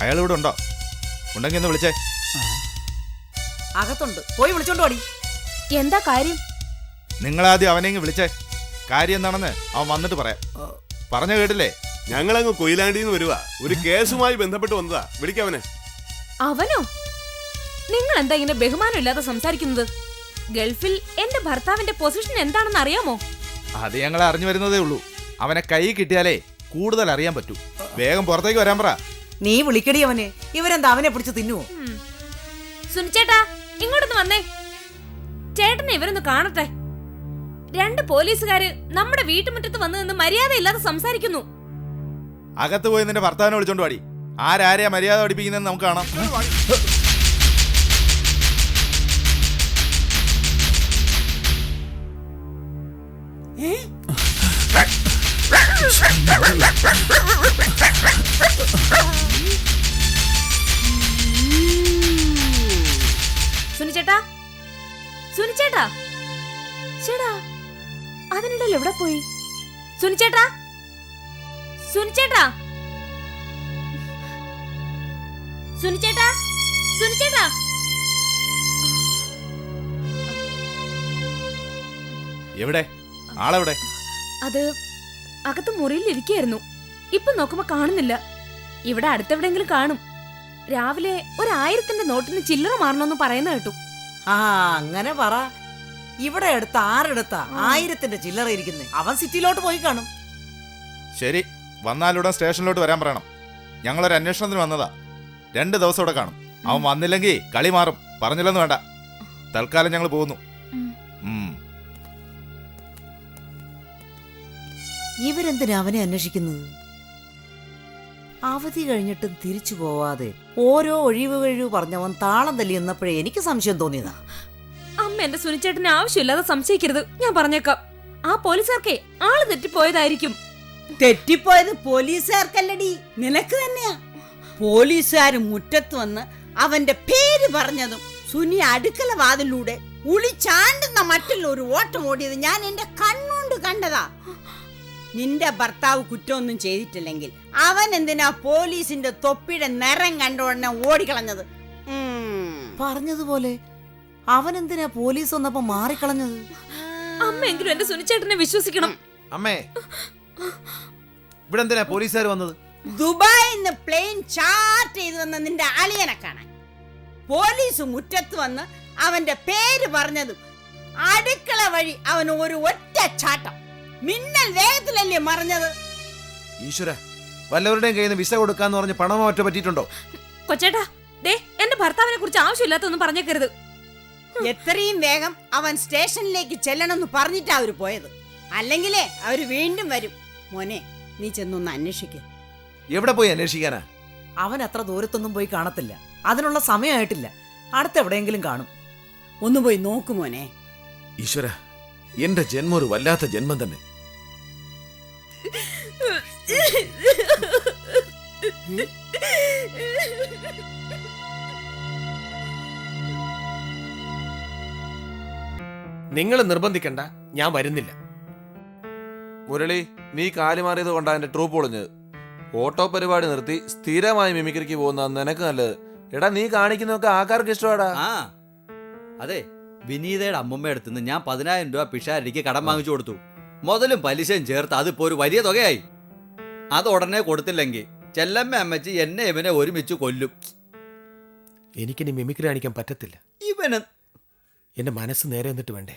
അയാൾ ഇവിടെ ഉണ്ടോ? ഉണ്ടെങ്കിൽ ഒന്ന് വിളിച്ചേ. അകത്തുണ്ട്. പോയി വിളിച്ചോണ്ട് പാടി എന്താ കാര്യം? നിങ്ങളാദ്യം അവനെങ്കിൽ വിളിച്ചേ. കാര്യം എന്താണെന്ന് അവൻ വന്നിട്ട് പറയാം. പറഞ്ഞ കേട്ടില്ലേ? ഞങ്ങളങ്ങ് കൊയിലാണ്ടിന്ന് വരുവാ. ഒരു കേസുമായി ബന്ധപ്പെട്ട് വന്നതാ. വിളിക്കവനെ അവനോ. നിങ്ങൾ എന്താ ഇങ്ങനെ ബഹുമാനം ഇല്ലാതെ സംസാരിക്കുന്നത്? ഗൾഫിൽ എന്റെ ഭർത്താവിന്റെ പൊസിഷൻ എന്താണെന്ന് അറിയാമോ? അത് ഞങ്ങൾ അറിഞ്ഞു വരുന്നതേ ഉള്ളൂ. അവനെ കൈ കിട്ടിയാലേ കൂടുതൽ അറിയാൻ പറ്റൂ. വേഗം പുറത്തേക്ക് വരാൻ പറ. നീ വിളിക്കടി അവനെ. ഇവരെന്താ അവനെ പിടിച്ച് തിന്നുവോ. സുനിച്ചേട്ടാ ഇങ്ങോട്ടൊന്ന് വന്നേ. ചേട്ടനെ ഇവരൊന്ന് കാണട്ടെ. രണ്ട് പോലീസുകാര് നമ്മുടെ വീട്ടുമുറ്റത്ത് വന്നു നിന്ന് മര്യാദയില്ലാതെ സംസാരിക്കുന്നു. അകത്ത് പോയി നിന്റെ ഭർത്താവിനെ വിളിച്ചോണ്ട് പാടി ആരാരെയാ മര്യാദ പഠിപ്പിക്കുന്നതെന്ന് നമുക്ക് കാണാം. സുനിച്ചേട്ടാ. സുനിച്ചേട്ടാ. ചേടാ അതിനിടയിൽ എവിടെ പോയി? സുനിച്ചേട്ടാ. സുനിച്ചേട്ടാ. സുനിച്ചേട്ടാ. സുനിച്ചേട്ടാ. എവിടെ? ആളെവിടെ? അത് അകത്ത് മുറിയിൽ ഇരിക്കായിരുന്നു ഇപ്പൊ നോക്കുമ്പോ കാണുന്നില്ല. ഇവിടെ അടുത്തെവിടെങ്കിലും കാണും. രാവിലെ ഒരായിരത്തിന്റെ നോട്ടിന് ചില്ലറ മാറണമെന്ന് പറയുന്ന കേട്ടു. ആ അങ്ങനെ പറ. ഇവിടെ അടുത്ത് ആരെടുത്താ ആയിരത്തിന്റെ ചില്ലറ ഇരിക്കുന്നേ? അവൻ സിറ്റിയിലോട്ട് പോയി കാണും. ശരി വന്നാലുടൻ സ്റ്റേഷനിലോട്ട് വരാൻ പറയണം. ഞങ്ങളൊരു അന്വേഷണത്തിന് വന്നതാ. രണ്ട് ദിവസം ഇവിടെ കാണും. അവൻ വന്നില്ലെങ്കിൽ കളി മാറും. പറഞ്ഞില്ലെന്ന് വേണ്ട. തൽക്കാലം ഞങ്ങൾ പോകുന്നു. ഇവരെന്തിനാ അവനെ അന്വേഷിക്കുന്നത്? അവധി കഴിഞ്ഞിട്ടും തിരിച്ചു പോവാതെ ഓരോ ഒഴിവ് കഴിവ് പറഞ്ഞവൻ താളം തല്ലി എന്നപ്പോഴേ എനിക്ക് സംശയം തോന്നിയതാ. അമ്മ എന്റെ സുനിച്ചേട്ടന് ആവശ്യമില്ലാതെ സംശയിക്കരുത്. ഞാൻ പറഞ്ഞേക്കാം. ആ പോലീസുകാർക്കേ ആൾ തെറ്റിപ്പോയതായിരിക്കും. തെറ്റിപ്പോയത് പോലീസുകാർക്കല്ലടി. നിനക്ക് തന്നെയാ. പോലീസുകാർ മുറ്റത്ത് വന്ന് അവന്റെ പേര് പറഞ്ഞതും സുനി അടുക്കള വാതിലൂടെ ഉളിച്ചാണ്ടുന്ന മറ്റുള്ള ഒരു ഓട്ടം ഓടിയത് ഞാൻ എന്റെ കണ്ണുകൊണ്ട് കണ്ടതാ. നിന്റെ ഭർത്താവ് കുറ്റമൊന്നും ചെയ്തിട്ടില്ലെങ്കിൽ അവൻ എന്തിനാ പോലീസിന്റെ തൊപ്പിയുടെ നിറം കണ്ട ഉടനെ ഓടിക്കളഞ്ഞത്? പറഞ്ഞതുപോലെ അവൻ എന്തിനാ പോലീസ് വന്നപ്പോ മാറിക്കളഞ്ഞത്? അമ്മയെങ്കിലും എന്റെ സുനിച്ചേട്ടനെ വിശ്വസിക്കണം. അമ്മേ ഇവിടെ എന്തിനാ പോലീസുകാർ വന്നത്? ദുബായിന്ന് പ്ലെയിൻ ചാർട്ട് ചെയ്ത് വന്ന നിന്റെ അളിയനെ കാണാൻ. പോലീസ് മുറ്റത്ത് വന്ന് അവന്റെ പേര് പറഞ്ഞതും അടുക്കള വഴി അവൻ ഒരു ഒറ്റ ചാട്ടം. മിന്നൽ വേഗത്തിലല്ലേ മറിഞ്ഞത്? ഈശ്വര വല്ലവരുടെയും കയ്യിൽ നിന്ന് വിസ കൊടുക്കാന്ന് പറഞ്ഞ് പണമോ മറ്റോ പറ്റിയിട്ടുണ്ടോ? കൊച്ചേട്ടാ ദേ എന്റെ ഭർത്താവിനെ കുറിച്ച് ആവശ്യമില്ലാത്തൊന്നും പറഞ്ഞേക്കരുത്. എത്രയും വേഗം അവൻ സ്റ്റേഷനിലേക്ക് ചെല്ലണമെന്ന് പറഞ്ഞിട്ടാ അവർ പോയത്. അല്ലെങ്കിലേ അവർ വീണ്ടും വരും. മോനെ നീ ചെന്നൊന്ന് അന്വേഷിക്ക. എവിടെ പോയി അന്വേഷിക്കാനാ? അവൻ അത്ര ദൂരത്തൊന്നും പോയി കാണത്തില്ല. അതിനുള്ള സമയമായിട്ടില്ല. അടുത്ത എവിടെയെങ്കിലും കാണും. ഒന്ന് പോയി നോക്കു മോനെ. ഈശ്വര എന്റെ ജന്മം ഒരു വല്ലാത്ത ജന്മം തന്നെ. നിങ്ങൾ നിർബന്ധിക്കണ്ട ഞാൻ വരുന്നില്ല. മുരളി നീ കാലി മാറിയത് കൊണ്ടാ എന്റെ ട്രൂപ്പ് ഒളിഞ്ഞ്. ഓട്ടോ പരിപാടി നിർത്തി സ്ഥിരമായി മിമിക്രിക്ക് പോകുന്ന നിനക്ക് നല്ലത്. എടാ നീ കാണിക്കുന്നതൊക്കെ ആൾക്കാർക്ക് ഇഷ്ടമാടാ. ആ അതെ. വിനീതയുടെ അമ്മമ്മ അടുത്തുനിന്ന് ഞാൻ പതിനായിരം രൂപ പിഷാരടിക്ക് കടം വാങ്ങിച്ചു കൊടുത്തു. മുതലും പലിശയും ചേർത്ത് അതിപ്പോ ഒരു വലിയ തുകയായി. അത് ഉടനെ കൊടുത്തില്ലെങ്കിൽ ചെല്ലമ്മ അമ്മച്ചി എന്നെ ഇവനെ ഒരുമിച്ച് കൊല്ലും. എനിക്കിനി മിമിക്രി കാണിക്കാൻ പറ്റത്തില്ല. ഇവന് എന്റെ മനസ്സ് നേരെ എന്നിട്ട് വേണ്ടേ?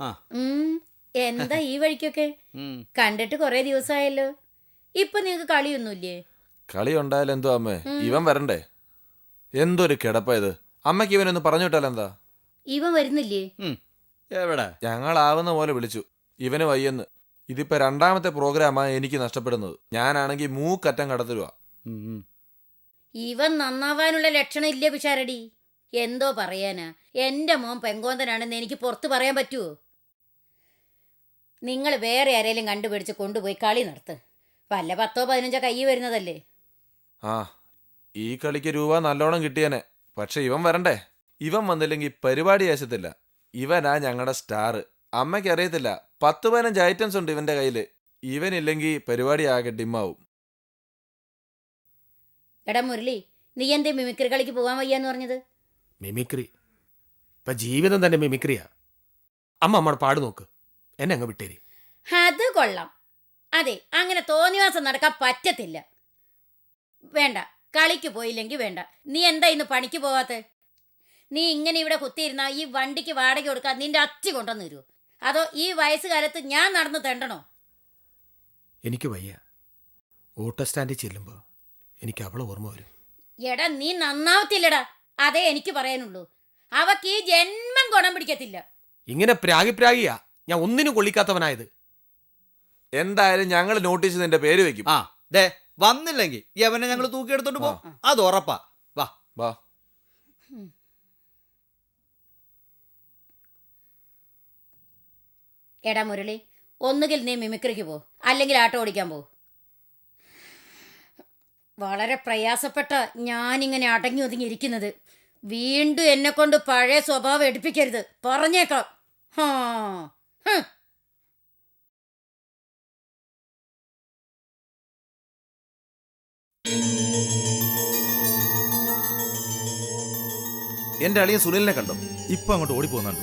ആ. ഉം, എന്താ ഈ വഴിക്കൊക്കെ? ഉം. കണ്ടിട്ട് കൊറേ ദിവസമായല്ലോ ഇപ്പൊ നിങ്ങക്ക് കളിയൊന്നുമില്ലേ? കളി ഉണ്ടായാലും എന്തോ അമ്മേ ഇവൻ വരണ്ടേ? എന്തൊരു കിടപ്പായത് അമ്മയ്ക്ക് ഇവനൊന്ന് പറഞ്ഞു വിട്ടാലെന്താ ഇവൻ വരുന്നില്ലേ. എവിടെ? ഞങ്ങളാവുന്ന പോലെ വിളിച്ചു. ഇവന് വയ്യെന്ന്. ഇതിപ്പോ രണ്ടാമത്തെ പ്രോഗ്രാമാ എനിക്ക് നഷ്ടപ്പെടുന്നത്. ഞാനാണെങ്കിൽ മൂക്കറ്റം ഉം. ഇവൻ നന്നാവാനുള്ള ലക്ഷണം ഇല്ലേ പിഷാരടി? എന്തോ പറയാനാ. എന്റെ മോൻ പെങ്കോന്തനാണെന്ന് എനിക്ക് പുറത്ത് പറയാൻ പറ്റുമോ നിങ്ങൾ വേറെ ആരെങ്കിലും കണ്ടുപിടിച്ച് കൊണ്ടുപോയി കളി നടത്ത്. വല്ല പത്തോ പതിനഞ്ചോ കൈ വരുന്നതല്ലേ? ആ ഈ കളിക്ക് രൂപ നല്ലോണം കിട്ടിയേനെ. പക്ഷെ ഇവൻ വരണ്ടേ? ഇവൻ വന്നില്ലെങ്കിൽ പരിപാടി ആശത്തില്ല ഇവനാ ഞങ്ങളുടെ സ്റ്റാർ അമ്മയ്ക്ക് അറിയത്തില്ല. പത്ത് പതിനഞ്ച് ഐറ്റംസ് ഉണ്ട് ഇവന്റെ കയ്യിൽ. ഇവനില്ലെങ്കിൽ പരിപാടി ആകെ ഡിമാവും എടാ മുരളി നീ എന്തേ മിമിക്രി കളിക്ക് പോകാൻ വയ്യാന്ന് പറഞ്ഞത്? മിമിക്രി? ഇപ്പൊ ജീവിതം തന്നെ മിമിക്രിയാ. അമ്മ അമ്മ പാട് നോക്ക്. എന്നെ അങ്ങ് വിട്ടേരി. അത് കൊള്ളാം. അതെ അങ്ങനെ തോന്നിവാസം നടക്കാൻ പറ്റത്തില്ല. വേണ്ട. കളിക്ക് പോയില്ലെങ്കിൽ വേണ്ട. നീ എന്താ ഇന്ന് പണിക്ക് പോവാത്ത നീ ഇങ്ങനെ ഇവിടെ കുത്തിയിരുന്ന ഈ വണ്ടിക്ക് വാടക കൊടുക്കാൻ നിന്റെ അച്ചി കൊണ്ടുവന്ന് തരുമോ അതോ ഈ വയസ്സുകാലത്ത് ഞാൻ നടന്നു തെണ്ടണോ? എനിക്ക് വയ്യ. ഓട്ടോ സ്റ്റാൻഡിൽ ചെല്ലുമ്പോൾ എനിക്ക് അവളെ ഓർമ്മ വരും. എടാ നീ നന്നാവത്തില്ലടാ. അതേ എനിക്ക് പറയാനുള്ളൂ. അവക്ക് ഈ ജന്മം ഗുണം പിടിക്കത്തില്ല. ഇങ്ങനെ പ്രാഗി പ്രാഗിയാ. ഞാൻ ഒന്നിനും കൊള്ളിക്കാത്തവനായത്. എന്തായാലും ഞങ്ങൾ നോട്ടീസ് നിന്റെ പേര് വെക്കും. ആ ദേ. വന്നില്ലെങ്കിൽ യവനെ ഞങ്ങൾ തൂക്കിയെടുത്തോണ്ട് പോ അത് ഉറപ്പാ. വാ. വാ. എടാ മുരളി ഒന്നുകിൽ നീ മിമിക്രിക്ക് പോ അല്ലെങ്കിൽ ആട്ടോ ഓടിക്കാൻ പോ. വളരെ പ്രയാസപ്പെട്ട ഞാനിങ്ങനെ അടങ്ങി ഒതുങ്ങിയിരിക്കുന്നത് വീണ്ടും എന്നെ കൊണ്ട് പഴയ സ്വഭാവം എടുപ്പിക്കരുത്. പറഞ്ഞേക്കാം. ഹാ. എന്റെ അളിയൻ സുനിലിനെ കണ്ടോ ഇപ്പൊ അങ്ങോട്ട് ഓടിപ്പോകുന്നുണ്ട്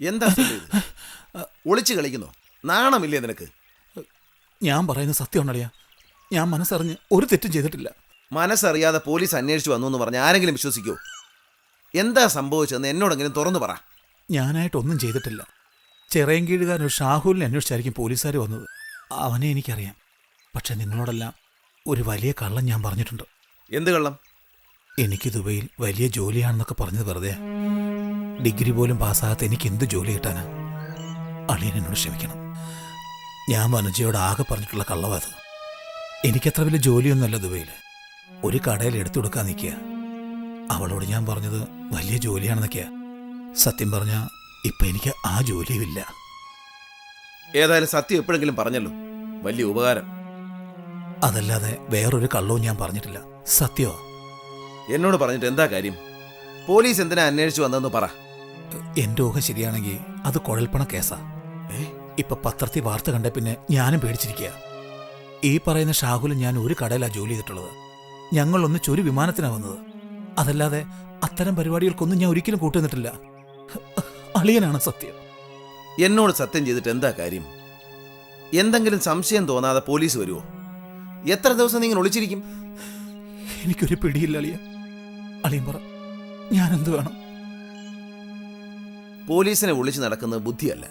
എന്താ? ഒളിച്ചു കളിക്കുന്നു. നാണമില്ലേ നിനക്ക്? ഞാൻ പറയുന്നത് സത്യമാണടിയാ. ഞാൻ മനസ്സറിഞ്ഞ് ഒരു തെറ്റും ചെയ്തിട്ടില്ല. മനസ്സറിയാതെ പോലീസ് അന്വേഷിച്ചു വന്നു എന്ന് പറഞ്ഞ് ആരെങ്കിലും വിശ്വസിക്കൂ. എന്താ സംഭവിച്ചതെന്ന് എന്നോടെങ്കിലും തുറന്നു പറ. ഞാനായിട്ടൊന്നും ചെയ്തിട്ടില്ല. ചിറയൻകീഴുകാരൻ ഒരു ഷാഹുലിനെ അന്വേഷിച്ചായിരിക്കും പോലീസുകാർ വന്നത്. അവനെ എനിക്കറിയാം. പക്ഷെ നിങ്ങളോടെല്ലാം ഒരു വലിയ കള്ളം ഞാൻ പറഞ്ഞിട്ടുണ്ട്. എന്ത് കള്ളം? എനിക്ക് ദുബൈയിൽ വലിയ ജോലിയാണെന്നൊക്കെ പറഞ്ഞത് വെറുതെ ഡിഗ്രി പോലും പാസ്സാകാത്ത എനിക്ക് എന്ത് ജോലി കിട്ടാനാ? അളിയൻ എന്നോട് ക്ഷമിക്കണം. ഞാൻ വനജയോട് ആകെ പറഞ്ഞിട്ടുള്ള കള്ളവാത് എനിക്കത്ര വലിയ ജോലിയൊന്നുമല്ല ദുബൈയിൽ ഒരു കടയിൽ എടുത്തു കൊടുക്കാൻ നിൽക്കുക. അവളോട് ഞാൻ പറഞ്ഞത് വലിയ ജോലിയാണെന്നൊക്കെയാ. സത്യം പറഞ്ഞാൽ ഇപ്പം എനിക്ക് ആ ജോലിയുമില്ല ഏതായാലും സത്യം എപ്പോഴെങ്കിലും പറഞ്ഞല്ലോ. വലിയ ഉപകാരം. അതല്ലാതെ വേറൊരു കള്ളവും ഞാൻ പറഞ്ഞിട്ടില്ല. സത്യോ? എന്നോട് പറഞ്ഞിട്ട് എന്താ കാര്യം? പോലീസ് എന്തിനാ അന്വേഷിച്ചു വന്നതെന്ന് പറ. എന്റെ ഊഹ ശരിയാണെങ്കിൽ അത് കുഴൽപ്പണ കേസാ. ഇപ്പൊ പത്രത്തിൽ വാർത്ത കണ്ട പിന്നെ ഞാനും പേടിച്ചിരിക്കുക ഈ പറയുന്ന ഷാഹുലും ഞാൻ ഒരു കടയിലാ ജോലി ചെയ്തിട്ടുള്ളത്. ഞങ്ങൾ ഒന്ന് ഒരു വിമാനത്തിനാണ് വന്നത്. അതല്ലാതെ അത്തരം പരിപാടികൾക്കൊന്നും ഞാൻ ഒരിക്കലും കൂട്ടുന്നിട്ടില്ല അളിയനാണ് സത്യം. എന്നോട് സത്യം ചെയ്തിട്ട് എന്താ കാര്യം? എന്തെങ്കിലും സംശയം തോന്നാതെ പോലീസ് വരുമോ എത്ര ദിവസം നിങ്ങൾ ഒളിച്ചിരിക്കും? എനിക്കൊരു പിടിയില്ല അളിയ അളിയൻ പറ ഞാൻ എന്ത് വേണം? പോലീസിനെ ഒളിച്ച് നടക്കുന്നത് ബുദ്ധിയല്ല.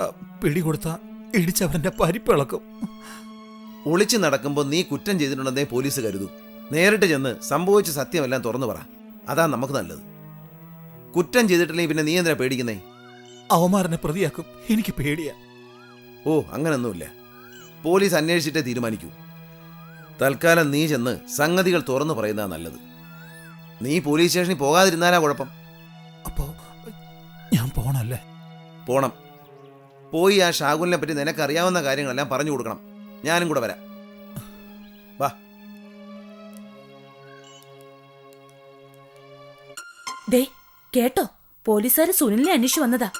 ആ, പിടി കൊടുത്ത ഇടിച്ചവന്റെ പരിപ്പിളക്കും. ഒളിച്ചു നടക്കുമ്പോൾ നീ കുറ്റം ചെയ്തിട്ടുണ്ടെന്നേ പോലീസ് കരുതും. നേരിട്ട് ചെന്ന് സംഭവിച്ച സത്യമെല്ലാം തുറന്നു പറ. അതാ നമുക്ക് നല്ലത്. കുറ്റം ചെയ്തിട്ടില്ലെങ്കിൽ പിന്നെ നീ എന്തിനാ പേടിക്കുന്നേ? അവമാരനെ പ്രതിയാക്കും. എനിക്ക് പേടിയാ. ഓ അങ്ങനൊന്നുമില്ല. പോലീസ് അന്വേഷിച്ചിട്ടേ തീരുമാനിക്കൂ. തൽക്കാലം നീ ചെന്ന് സംഗതികൾ തുറന്നു പറയുന്നതാ നല്ലത്. നീ പോലീസ് സ്റ്റേഷനിൽ പോകാതിരുന്നാലാ കുഴപ്പം. അപ്പോ ഞാൻ പോണല്ലേ? പോണം. പോയി ആ ഷാഗുലിനെ പറ്റി നിനക്കറിയാവുന്ന കാര്യങ്ങളെല്ലാം പറഞ്ഞു കൊടുക്കണം. ഞാനും കൂടെ വരാം. വാ. ദേ കേട്ടോ? പോലീസുകാര് സുനിലിനെ അന്വേഷിച്ചു വന്നതാ.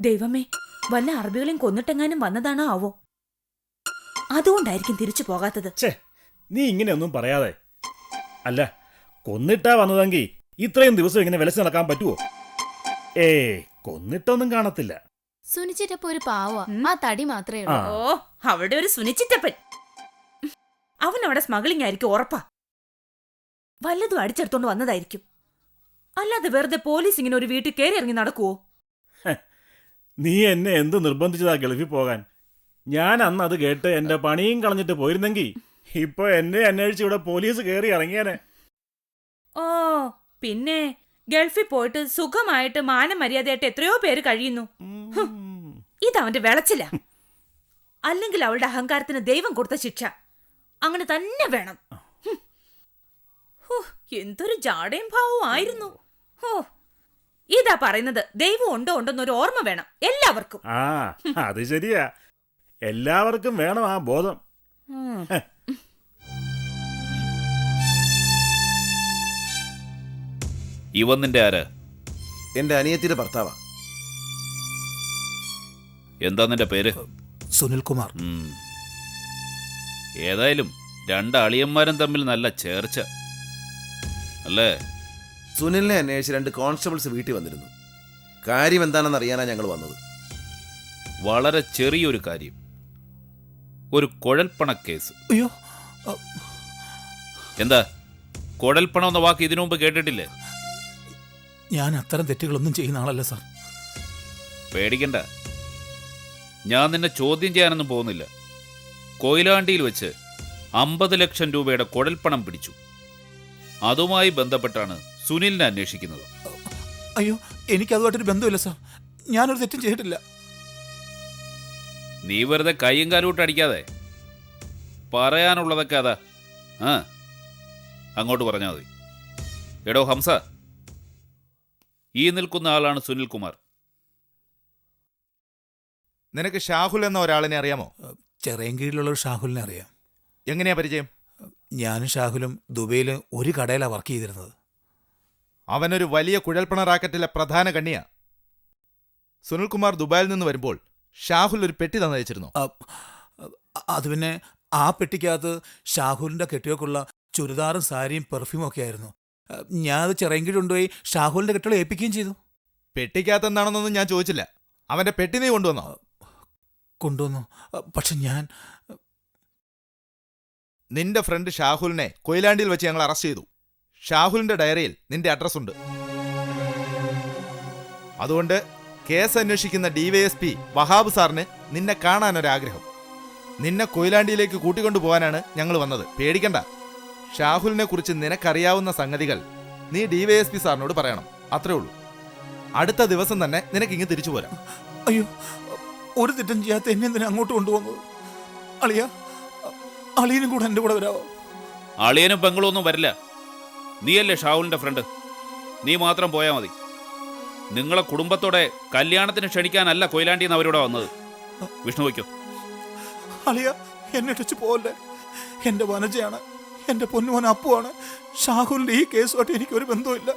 ദൈവമേ വല്ല അറബികളെയും കൊന്നിട്ടെങ്ങാനും വന്നതാണോ ആവോ? അതുകൊണ്ടായിരിക്കും തിരിച്ചു പോകാത്തത്. ഛേ നീ ഇങ്ങനെയൊന്നും പറയാതെ. അല്ല കൊന്നിട്ടാ വന്നതെങ്കിൽ ഇത്രയും ദിവസം ഇങ്ങനെ വിലസ് നടക്കാൻ പറ്റുമോ ഏ കൊന്നിട്ടൊന്നും കാണത്തില്ല. സുനിച്ചിട്ടപ്പോ ഒരു പാവ. ആ തടി മാത്രമേ ഉള്ളൂ. ഓ അവിടെ ഒരു സുനിച്ചിറ്റപ്പൻ അവൻ അവിടെ സ്മഗ്ലിംഗ് ആയിരിക്കും ഉറപ്പാ. വല്ലതും അടിച്ചെടുത്തോണ്ട് വന്നതായിരിക്കും. അല്ലാതെ വെറുതെ പോലീസ് ഇങ്ങനെ ഒരു വീട്ടിൽ കയറി ഇറങ്ങി നടക്കുവോ? നീ എന്നെ എന്ത് നിർബന്ധിച്ചതാ ഗൾഫിൽ പോകാൻ? ഞാൻ അന്ന് അത് കേട്ട് എന്റെ പണിയും കളഞ്ഞിട്ട് പോയിരുന്നെങ്കിൽ ഇപ്പൊ എന്നെ അന്വേഷിച്ച് ഇവിടെ പോലീസ് കയറി ഇറങ്ങിയാനെ. ഓ പിന്നെ ഗൾഫിൽ പോയിട്ട് സുഖമായിട്ട് മാനമര്യാദയായിട്ട് എത്രയോ പേര് കഴിയുന്നു. ഇതവന്റെ വിളച്ചില്ല അല്ലെങ്കിൽ അവളുടെ അഹങ്കാരത്തിന് ദൈവം കൊടുത്ത ശിക്ഷ. അങ്ങനെ തന്നെ വേണം. എന്തൊരു ജാടയും ഭാവവും ആയിരുന്നു. ഹോ. ഇതാ പറയുന്നത് ദൈവം ഉണ്ടോ ഉണ്ടെന്നൊരു ഓർമ്മ വേണം എല്ലാവർക്കും. ആ അത് ശരിയാ. എല്ലാവർക്കും വേണം ആ ബോധം. ഇവൻ നിന്റെ ആര്? എന്റെ അനിയത്തിയുടെ ഭർത്താവാ. എന്താ നിന്റെ പേര്? സുനിൽകുമാർ. ഉം. ഏതായാലും രണ്ട് അളിയന്മാരും തമ്മിൽ നല്ല ചേർച്ച. അല്ലേ? സുനിലിനെ അന്വേഷിച്ച് രണ്ട് കോൺസ്റ്റബിൾസ് വീട്ടിൽ വന്നിരുന്നു. കാര്യം എന്താണെന്ന് അറിയാനാ ഞങ്ങൾ വന്നത്. വളരെ ചെറിയൊരു കാര്യം. ഒരു കുഴൽപ്പണ കേസ്. അയ്യോ അ, എന്താ? കുഴൽപ്പണം എന്ന വാക്ക് ഇതിനു മുമ്പ് കേട്ടിട്ടില്ലേ? ഞാൻ അത്തരം തെറ്റുകളൊന്നും ചെയ്യുന്ന ആളല്ല സാർ. പേടിക്കണ്ട. ഞാൻ നിന്നെ ചോദ്യം ചെയ്യാനൊന്നും പോകുന്നില്ല. കൊയിലാണ്ടിയിൽ വെച്ച് അമ്പത് ലക്ഷം രൂപയുടെ കുഴൽപ്പണം പിടിച്ചു. അതുമായി ബന്ധപ്പെട്ടാണ് സുനിലിനെ അന്വേഷിക്കുന്നത്. അയ്യോ എനിക്ക് അതുമായിട്ടൊരു ബന്ധമില്ല സാർ. ഞാനൊരു തെറ്റും ചെയ്തിട്ടില്ല. നീ വെറുതെ കൈയും കാലോട്ട് അടിക്കാതെ. പറയാനുള്ളതൊക്കെ അതാ. ആ അങ്ങോട്ട് പറഞ്ഞാൽ മതി. എടോ ഹംസ. ഈ നിൽക്കുന്ന ആളാണ് സുനിൽകുമാർ. നിനക്ക് ഷാഹുൽ എന്ന ഒരാളിനെ അറിയാമോ? ചെറിയ കീഴിലുള്ള ഒരു ഷാഹുലിനെ അറിയാം. എങ്ങനെയാ പരിചയം? ഞാനും ഷാഹുലും ദുബൈയിൽ ഒരു കടയിലാണ് വർക്ക് ചെയ്തിരുന്നത്. അവനൊരു വലിയ കുഴൽപ്പണ റാക്കറ്റിലെ പ്രധാന കണ്ണിയാ. സുനിൽകുമാർ ദുബായിൽ നിന്ന് വരുമ്പോൾ ഷാഹുൽ ഒരു പെട്ടി തന്നയച്ചിരുന്നു. അത് പിന്നെ ആ പെട്ടിക്കകത്ത് ഷാഹുലിന്റെ കെട്ടിയൊക്കെയുള്ള ചുരിദാറും സാരിയും പെർഫ്യൂമൊക്കെ ആയിരുന്നു. ഞാൻ അത് ചിറയൻകീഴ് കൊണ്ടുപോയി ഷാഹുലിന്റെ കെട്ടികൾ ഏൽപ്പിക്കുകയും ചെയ്തു. പെട്ടിക്കകത്ത് എന്താണെന്നൊന്നും ഞാൻ ചോദിച്ചില്ല. അവന്റെ പെട്ടി നീ കൊണ്ടുവന്നോ? കൊണ്ടുവന്നു. പക്ഷെ ഞാൻ നിന്റെ ഫ്രണ്ട് ഷാഹുലിനെ കൊയിലാണ്ടിയിൽ വെച്ച് ഞങ്ങൾ അറസ്റ്റ് ചെയ്തു. ഷാഹുലിന്റെ ഡയറിയിൽ നിന്റെ അഡ്രസ് ഉണ്ട്. അതുകൊണ്ട് കേസ് അന്വേഷിക്കുന്ന ഡിവൈഎസ്പി വഹാബ് സാറിന് നിന്നെ കാണാനൊരാഗ്രഹം. നിന്നെ കൊയിലാണ്ടിയിലേക്ക് കൂട്ടിക്കൊണ്ടു പോകാനാണ് ഞങ്ങൾ വന്നത്. പേടിക്കണ്ട. ഷാഹുലിനെ കുറിച്ച് നിനക്കറിയാവുന്ന സംഗതികൾ നീ ഡിവൈഎസ്പി സാറിനോട് പറയണം. അത്രേ ഉള്ളൂ. അടുത്ത ദിവസം തന്നെ നിനക്ക് ഇങ്ങ് തിരിച്ചു പോരാം. അയ്യോ ഒരു തെറ്റും ചെയ്യാത്ത എന്നെ എന്തിനാ അങ്ങോട്ട് കൊണ്ടുപോകുന്നത്? അളിയ അളിയനും കൂടെ എന്റെ കൂടെ വരാവോ? അളിയനും പെങ്ങളും ഒന്നും വരില്ല. നീയല്ലേ ഷാഹുലിന്റെ ഫ്രണ്ട് നീ മാത്രം പോയാൽ മതി. നിങ്ങളെ കുടുംബത്തോടെ കല്യാണത്തിന് ക്ഷണിക്കാനല്ല കൊയിലാണ്ടിന്ന് അവരിവിടെ വന്നത്. വിഷ്ണു വയ്ക്കോ. അളിയ എന്നെ ടച്ച് പോവല്ലേ? എന്റെ വനജയാണ്. എന്റെ പൊന്നുമോൻ അപ്പുവാണ്. ഷാഹുലിന്റെ ഈ കേസുമായിട്ട് എനിക്കൊരു ബന്ധവുമില്ല.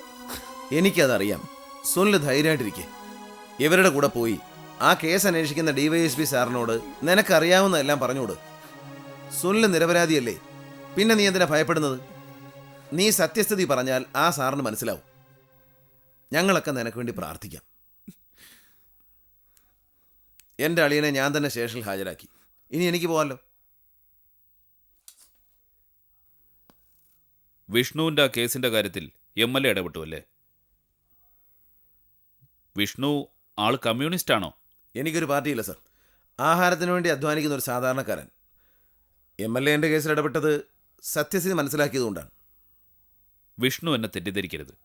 എനിക്കതറിയാം. സുനിൽ ധൈര്യമായിട്ടിരിക്കെ. ഇവരുടെ കൂടെ പോയി ആ കേസ് അന്വേഷിക്കുന്ന ഡിവൈഎസ്പി സാറിനോട് നിനക്കറിയാവുന്നതെല്ലാം പറഞ്ഞോട് സുനിൽ നിരപരാധിയല്ലേ? പിന്നെ നീ എന്തിനാ ഭയപ്പെടുന്നത്? നീ സത്യസ്ഥിതി പറഞ്ഞാൽ ആ സാറിന് മനസ്സിലാവും. ഞങ്ങളൊക്കെ നിനക്ക് വേണ്ടി പ്രാർത്ഥിക്കാം. എന്റെ അളിയനെ ഞാൻ തന്നെ സ്റ്റേഷനിൽ ഹാജരാക്കി. ഇനി എനിക്ക് പോകാമല്ലോ വിഷ്ണുവിന്റെ ആ കേസിന്റെ കാര്യത്തിൽ എം എൽ എ ഇടപെട്ടു അല്ലേ വിഷ്ണു ആൾ കമ്മ്യൂണിസ്റ്റ് ആണോ? എനിക്കൊരു പാർട്ടിയില്ല സർ. ആഹാരത്തിന് വേണ്ടി അധ്വാനിക്കുന്ന ഒരു സാധാരണക്കാരൻ. എം എൽ എന്റെ കേസിൽ ഇടപെട്ടത് സത്യസ്ഥിതി മനസ്സിലാക്കിയതുകൊണ്ടാണ്. വിഷ്ണു എന്നെ തെറ്റിദ്ധരിക്കരുത്.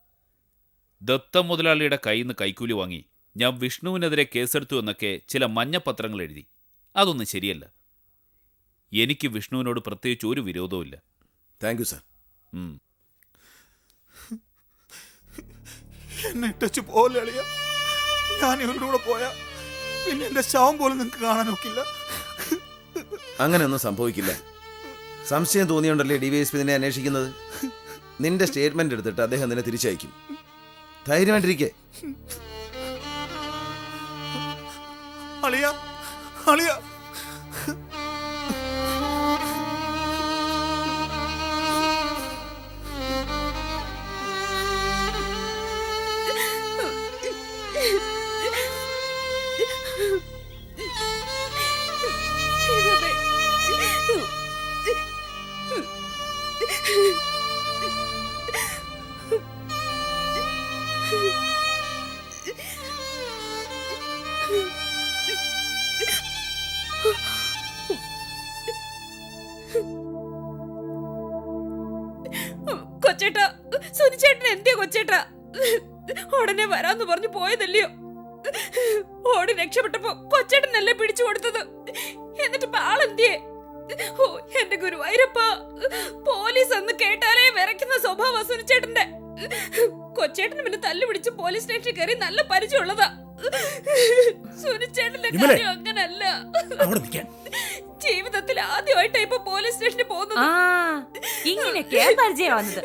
ദത്ത മുതലാളിയുടെ കയ്യിൽ നിന്ന് കൈക്കൂലി വാങ്ങി ഞാൻ വിഷ്ണുവിനെതിരെ കേസെടുത്തു എന്നൊക്കെ ചില മഞ്ഞപത്രങ്ങൾ എഴുതി. അതൊന്നും ശരിയല്ല. എനിക്ക് വിഷ്ണുവിനോട് പ്രത്യേകിച്ച് ഒരു വിരോധവും ഇല്ല താങ്ക് യു സർ. എന്നെ ടച്ച് പോലെ അളിയ. ഞാൻ ഇവരുടെ കൂടെ പോയാ പിന്നെ എന്റെ ശവം പോലും നിങ്ങൾക്ക് കാണാനൊക്കില്ല. അങ്ങനെയൊന്നും സംഭവിക്കില്ല. സംശയം തോന്നിയുണ്ടല്ലേ ഡി വൈ എസ് പി നിന്നെ അന്വേഷിക്കുന്നത്? നിന്റെ സ്റ്റേറ്റ്മെന്റ് എടുത്തിട്ട് അദ്ദേഹം നിന്നെ തിരിച്ചയക്കും. ധൈര്യമായിട്ടിരിക്കെ. അളിയ അളിയ. കൊച്ചേട്ടാ സുനിച്ചേട്ടൻ എന്തിയാ കൊച്ചേട്ടാ? ഉടനെ വരാന്ന് പറഞ്ഞു പോയതല്ലയോ? ഓടി രക്ഷപ്പെട്ടപ്പോ കൊച്ചേട്ടനല്ലേ പിടിച്ചു കൊടുത്തത്? എന്നിട്ട് ആളെന്തിയേ ഓ എന്റെ ഗുരുവായൂരപ്പ. പോലീസ് എന്ന് കേട്ടാലേ വിറയ്ക്കുന്ന സ്വഭാവം സുനിച്ചേട്ടന്റെ കൊച്ചേട്ടൻ പിന്നെ തല്ലു പിടിച്ച് പോലീസ് സ്റ്റേഷനിൽ കയറി നല്ല പരിചയമുള്ളതാ. സുനിച്ചേട്ടന്റെ. കാര്യം അങ്ങനല്ല. ജീവിതത്തിൽ ആദ്യമായിട്ടാ ഇപ്പൊ പോലീസ് സ്റ്റേഷനിൽ പോകുന്നത്. ഇങ്ങനെയൊക്കെ പരിചയം വന്നത്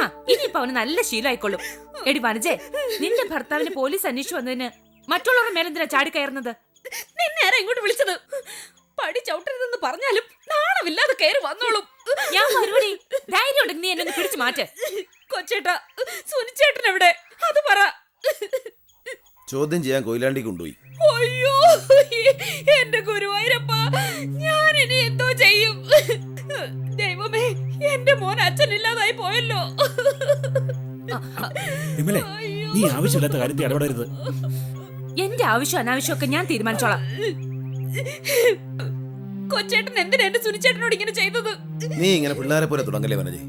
ആ ഇനിയിപ്പോ അവന് നല്ല ശീലമായിക്കൊള്ളും. എടി വനജേ നിന്റെ ഭർത്താവിന് പോലീസ് അന്വേഷിച്ചു വന്നതിന് മറ്റുള്ളവരുടെ മേലെന്തിനാ ചാടി കയറുന്നത്? നിന്നെ ആരാ ഇങ്ങോട്ട് വിളിച്ചത്? പടി ചവിട്ടരുതെന്ന് പറഞ്ഞാലും നാണമില്ലാതെ കയറി വന്നോളും. ഞാൻ മറുപടി ധൈര്യം ഉണ്ടെങ്കിൽ നീ എന്നെ ഒന്ന് പിടിച്ചു മാറ്റ്. കൊച്ചേട്ടാ സുനിച്ചേട്ടൻ എവിടെ അത് പറ. ചോദ്യം ചെയ്യാൻ കൊയിലാണ്ടി കൊണ്ടുപോയി. അയ്യോ എന്റെ ഗുരുവായൂരപ്പ ഞാൻ ഇനി എന്തോ ചെയ്യും? ദൈവമേ എന്റെ മോൻ അച്ഛനില്ലാതായി പോയല്ലോ. വിമലെ നീ ആവശ്യമില്ലാത്ത കാര്യത്തിൽ ഇടപെടരുത്. എന്റെ ആവശ്യം അനാവശ്യമൊക്കെ ഞാൻ തീരുമാനിച്ചോളാം. കൊച്ചേട്ടൻ എന്തിനാ എന്റെ സുനിച്ചേട്ടനോട് ഇങ്ങനെ ചെയ്തത്? നീ ഇങ്ങനെ പിള്ളേരെ പോലെ തുടങ്ങല്ലേ വനജി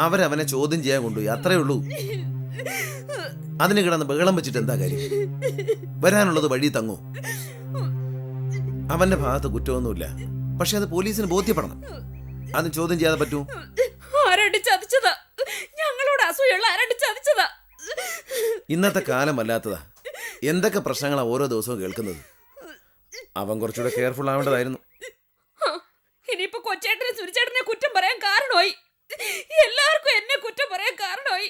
അവരവനെ ചോദ്യം ചെയ്യാൻ കൊണ്ടുപോയി അത്രേ ഉള്ളൂ. അതിന് കിടന്ന് ബഹളം വെച്ചിട്ട് എന്താ കാര്യം? വരാനുള്ളത് വഴി തങ്ങൂ. അവന്റെ ഭാഗത്ത് കുറ്റമൊന്നുമില്ല. പക്ഷെ അത് പോലീസിന് ബോധ്യപ്പെടണം. അത് ചോദ്യം ചെയ്യാതെ പറ്റൂ? ആരണ്ട് ചതിച്ചതാ? ഞങ്ങളോട് അസൂയുള്ള ആരണ്ട് ചതിച്ചതാ? ഇന്നത്തെ കാലം വല്ലാത്തതാ. എന്തൊക്കെ പ്രശ്നങ്ങളാ ഓരോ ദിവസവും കേൾക്കുന്നത്? അവൻ കുറച്ചുകൂടെ കെയർഫുൾ ആവേണ്ടതായിരുന്നു. ഇനിയിപ്പോ കൊച്ചേട്ടനെ സുരിച്ചേട്ടനെ കുറ്റം പറയാൻ കാരണമായി. എല്ലാവർക്കും എന്നെ കുറ്റം പറയാൻ കാരണമായി.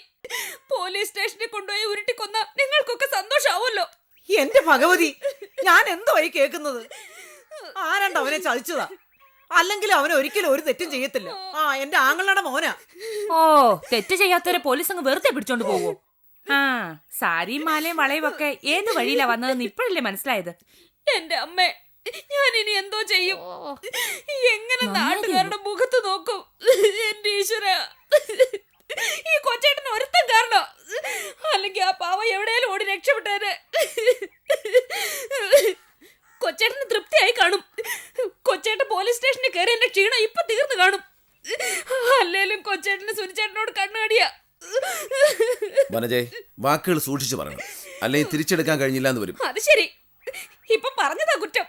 പോലീസ് സ്റ്റേഷനിൽ കൊണ്ടുപോയി ഉരുട്ടിക്കൊന്ന നിങ്ങൾക്കൊക്കെ സന്തോഷാവുമല്ലോ. എന്റെ ഭഗവതി ഞാൻ എന്തോ ഈ കേൾക്കുന്നത്? ആരണ്ട് അവനെ ചതിച്ചതാ? അല്ലെങ്കിൽ അവൻ ഒരിക്കലും ഒരു തെറ്റും ചെയ്യത്തില്ല. ആ എന്റെ ആങ്ങളുടെ മോനാ. ഓ തെറ്റ് ചെയ്യാത്തവരെ പോലീസ് അങ്ങ് വെറുതെ പിടിച്ചോണ്ട് പോവോ? ആ സാരിയും മാലയും വളയും ഒക്കെ ഏത് വഴിയിലാ വന്നതെന്ന് ഇപ്പോഴല്ലേ മനസ്സിലായത്? എന്റെ അമ്മേ ഞാൻ ഇനി എന്തോ ചെയ്യും? എങ്ങനെ നാട്ടുകാരുടെ മുഖത്ത് നോക്കും? എന്റെ ഈശ്വര. ഈ കൊച്ചേട്ടൻ ഒരുത്തം കാരണം. അല്ലെങ്കിൽ ആ പാവ എവിടെയാലും ഓടി രക്ഷപ്പെട്ടേനെ കൊച്ചേട്ടന് തൃപ്തിയായി കാണും. കൊച്ചേട്ടൻ പോലീസ് സ്റ്റേഷനിൽ കയറി എന്റെ ക്ഷീണം ഇപ്പൊ തീർന്നു കാണും. അല്ലേലും കൊച്ചേട്ടന് സുനിച്ചേട്ടനോട് കണ്ണാടിയാ. വനജയ് വാക്കുകൾ സൂക്ഷിച്ചു പറയണം. അല്ലെങ്കിൽ തിരിച്ചെടുക്കാൻ കഴിഞ്ഞില്ല എന്ന് വരും. അത് ശരി. ഇപ്പൊ പറഞ്ഞതാ കുറ്റം.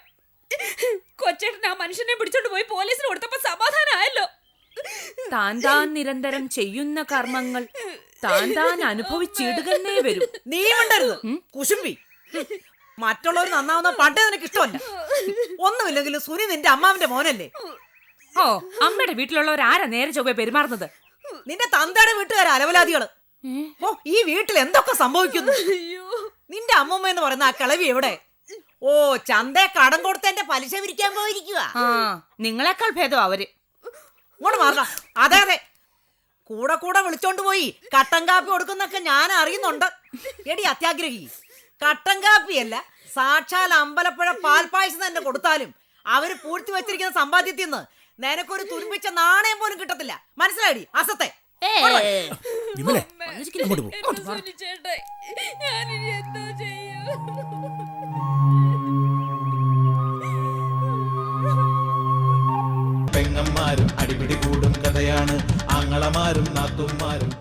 കൊച്ചേട്ടൻ ആ മനുഷ്യനെ പിടിച്ചോണ്ട് പോയി പോലീസിന് കൊടുത്തപ്പോ സമാധാനമായല്ലോ താൻ താൻ നിരന്തരം ചെയ്യുന്ന കർമ്മങ്ങൾ താൻ താൻ അനുഭവിച്ചിടുകന്നേ വരും. നീ വേണ്ടരുത് കുശുമ്പി മറ്റുള്ളവർ നന്നാവുന്ന പണ്ടേ നിനക്ക് ഇഷ്ടമല്ല ഒന്നുമില്ലെങ്കിലും സുനി നിന്റെ അമ്മാവിന്റെ മോനല്ലേ? ഓ അമ്മയുടെ വീട്ടിലുള്ളവർ ആരാ നേരെ ചൊവ്വേ പെരുമാറുന്നത്? നിന്റെ തന്തയുടെ വീട്ടുകാർ അലവലാദികൾ ഓ ഈ വീട്ടിൽ എന്തൊക്കെ സംഭവിക്കുന്നു? നിന്റെ അമ്മമ്മ എന്ന് പറയുന്ന ആ കിളവി എവിടെ? ഓ ചന്ത കടം കൊടുത്തതിന്റെ പലിശ വിരിക്കാൻ പോയിരിക്കുക ആ നിങ്ങളെക്കാൾ ഭേദം അവർ. ഇങ്ങോട്ട് മാറണം അതെ അതെ. കൂടെ കൂടെ വിളിച്ചോണ്ട് പോയി. കട്ടൻ കാപ്പി കൊടുക്കുന്നൊക്കെ ഞാൻ അറിയുന്നുണ്ട്. എടി അത്യാഗ്രഹി. കട്ടൻ കാപ്പിയല്ല സാക്ഷാൽ അമ്പലപ്പുഴ പാൽപ്പായസം തന്നെ കൊടുത്താലും അവർ പൂഴ്ത്തി വെച്ചിരിക്കുന്ന സമ്പാദ്യത്തിൽ നിന്ന് നിനക്കൊരു തുരുമ്പിച്ച നാണയം പോലും കിട്ടത്തില്ല. മനസ്സിലായി അസത്തെ? ഞാനിനി എന്താ ചെയ്യും. അടിപിടി കൂടും കഥയാണ് ആങ്ങളമാരും നാത്തുമാരും